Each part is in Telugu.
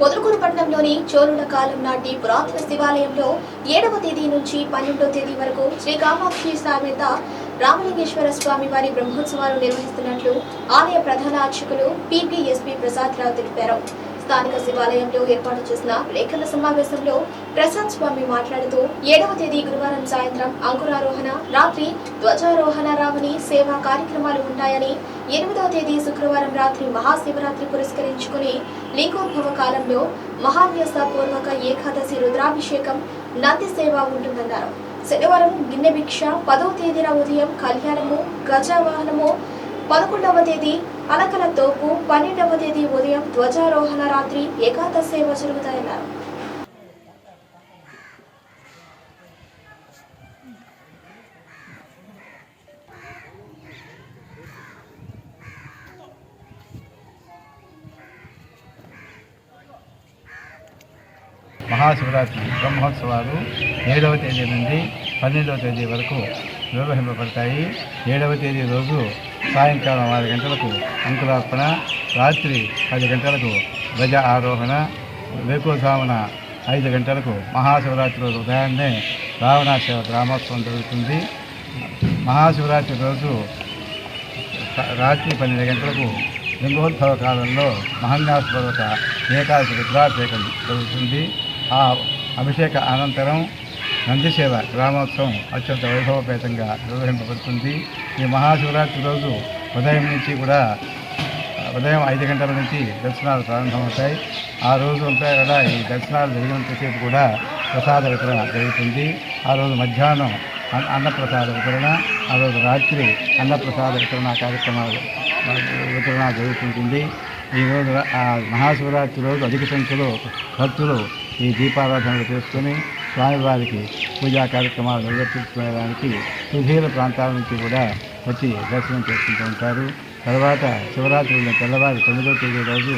పొదలకూరు పట్టణంలోని చోరుల కాలం నాటి పురాతన శివాలయంలో ఏడవ తేదీ నుంచి పన్నెండవ తేదీ వరకు శ్రీ కామాక్షి సామెత రామలింగేశ్వర స్వామి వారి బ్రహ్మోత్సవాలు నిర్వహిస్తున్నట్లు ఆలయ ప్రధాన అర్చకులు పీపీఎస్పీ ప్రసాద్ రావు తెలిపారు. స్థానిక శివాలయంలో ఏర్పాటు చేసిన లేఖల సమావేశంలో ప్రసాద్ స్వామి మాట్లాడుతూ ఏడవ తేదీ గురువారం సాయంత్రం అంకురారోహణ రాత్రి ధ్వజారోహణ రావణి సేవా కార్యక్రమాలు ఉంటాయని ఎనిమిదవ తేదీ శుక్రవారం రాత్రి మహాశివరాత్రి పురస్కరించుకుని లింగోద్భవ కాలంలో మహాన్యాస పూర్వక ఏకాదశి రుద్రాభిషేకం నంది సేవ ఉంటుందన్నారు. శనివారం గిన్నె భిక్ష పదవ తేదీన ఉదయం కళ్యాణము గజవాహనము పదకొండవ తేదీ అలకల తోపు పన్నెండవ తేదీ ఉదయం ధ్వజారోహణ రాత్రి ఏకాదశ సేవ జరుగుతాయన్నారు. మహాశివరాత్రి బ్రహ్మోత్సవాలు ఏడవ తేదీ నుండి పన్నెండవ తేదీ వరకు నిర్వహింపబడతాయి. ఏడవ తేదీ రోజు సాయంకాలం ఆరు గంటలకు అంకురార్పణ రాత్రి పది గంటలకు గజ ఆరోహణ వేకోజామున ఐదు గంటలకు మహాశివరాత్రి రోజు ఉదయాన్నే రావణాశివ గ్రామోత్సవం జరుగుతుంది. మహాశివరాత్రి రోజు రాత్రి పన్నెండు గంటలకు లింగోద్భవ కాలంలో మహన్యాసపూర్వక ఏకాదశి రుద్రాభిషేకం జరుగుతుంది. ఆ అభిషేక అనంతరం నందిసేవ గ్రామోత్సవం అత్యంత వైభవపేతంగా నిర్వహింపబడుతుంది. ఈ మహాశివరాత్రి రోజు ఉదయం నుంచి కూడా ఉదయం ఐదు గంటల నుంచి దర్శనాలు ప్రారంభమవుతాయి. ఆ రోజు అంతా కూడా ఈ దర్శనాలు జరిగినంతసేపు కూడా ప్రసాద వితరణ జరుగుతుంది. ఆ రోజు మధ్యాహ్నం అన్న- అన్నప్రసాద వితరణ ఆ రోజు రాత్రి అన్నప్రసాద వితరణ కార్యక్రమాలు వితరణ జరుగుతుంటుంది. ఈ రోజు ఆ మహాశివరాత్రి రోజు అధిక సంఖ్యలో భక్తులు ఈ దీపారాధనలు చేసుకొని స్వామివారికి పూజా కార్యక్రమాలు నిర్వర్తించుకునేదానికి సుధీర ప్రాంతాల నుంచి కూడా వచ్చి దర్శనం చేసుకుంటూ ఉంటారు. తర్వాత శివరాత్రి తెల్లవారి తొమ్మిదవ తేదీ రోజు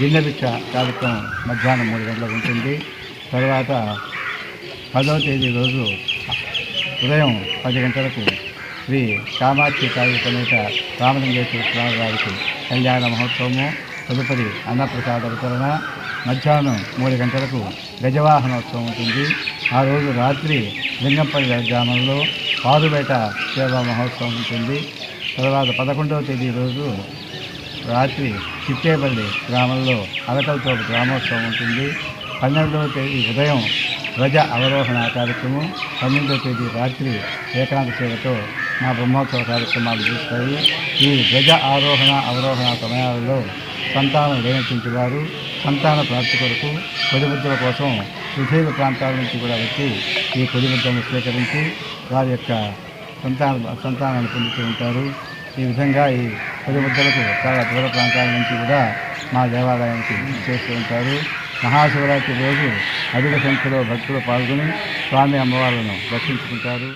గిన్నె భిక్ష కార్యక్రమం మధ్యాహ్నం మూడు గంటలకు ఉంటుంది. తర్వాత పదవ తేదీ రోజు ఉదయం పది గంటలకు శ్రీ కామాక్షి కాళీ సమేత రామలింగేశ్వర స్వామి వారికి కళ్యాణ మహోత్సవము తదుపరి అన్నప్రసాద వితరణ మధ్యాహ్నం మూడు గంటలకు గజవాహనోత్సవం ఉంటుంది. ఆ రోజు రాత్రి లింగంపల్లి గ్రామంలో పాదుబేట సేవా మహోత్సవం ఉంటుంది. తర్వాత పదకొండవ తేదీ రోజు రాత్రి చిట్టేపల్లి గ్రామంలో అరకలతో గ్రామోత్సవం ఉంటుంది. పన్నెండవ తేదీ ఉదయం ధ్వజ అవరోహణ కార్యక్రమం. పన్నెండవ తేదీ రాత్రి ఏకాంత సేవతో మా బ్రహ్మోత్సవ కార్యక్రమాలు చూస్తాయి ఈ ధ్వజ ఆరోహణ అవరోహణ సమయాలలో సంతానం లేనటువంటి వారు సంతాన ప్రాప్తి కొరకు కొడిముద్రల కోసం సుదీర్ఘ ప్రాంతాల నుంచి కూడా వచ్చి ఈ కొడిముద్రను స్వీకరించి వారి యొక్క సంతాన సంతానాన్ని పొందుతూ ఉంటారు. ఈ విధంగా ఈ పది చాలా దూర ప్రాంతాల నుంచి కూడా మా దేవాలయానికి చేస్తూ ఉంటారు. మహాశివరాత్రి రోజు అధిక సంఖ్యలో భక్తులు పాల్గొని స్వామి అమ్మవార్లను దర్శించుకుంటారు.